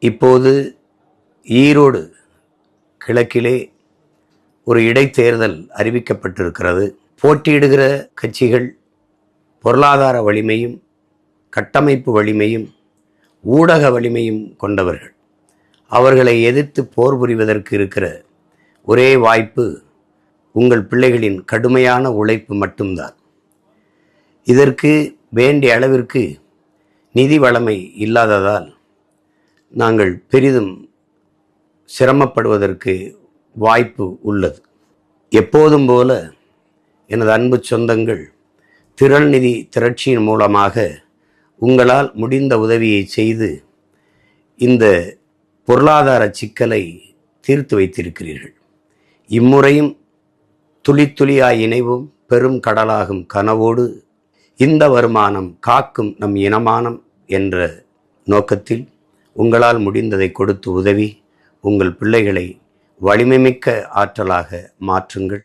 இப்போது ஈரோடு கிழக்கிலே ஒரு இடைத்தேர்தல் அறிவிக்கப்பட்டிருக்கிறது. போட்டியிடுகிற கட்சிகள் பொருளாதார வலிமையும் கட்டமைப்பு வலிமையும் ஊடக வலிமையும் கொண்டவர்கள். அவர்களை எதிர்த்து போர் புரிவதற்கு இருக்கிற ஒரே வாய்ப்பு உங்கள் பிள்ளைகளின் கடுமையான உழைப்பு மட்டும்தான். இதற்கு வேண்டிய அளவிற்கு நிதி வளமை இல்லாததால் நாங்கள் பெரிதும் சிரமப்படுவதற்கு வாய்ப்பு உள்ளது. எப்போதும் போல எனது அன்பு சொந்தங்கள் திரள் நிதி திரட்சியின் மூலமாக உங்களால் முடிந்த உதவியை செய்து இந்த பொருளாதார சிக்கலை தீர்த்து வைத்திருக்கிறீர்கள். இம்முறையும் துளி துளியாய் இணைவும் பெரும் கடலாகும் கனவோடு இந்த வருமானம் காக்கும் நம் இனமானம் என்ற நோக்கத்தில் உங்களால் முடிந்ததை கொடுத்து உதவி உங்கள் பிள்ளைகளை வலிமைமிக்க ஆற்றலாக மாற்றுங்கள்.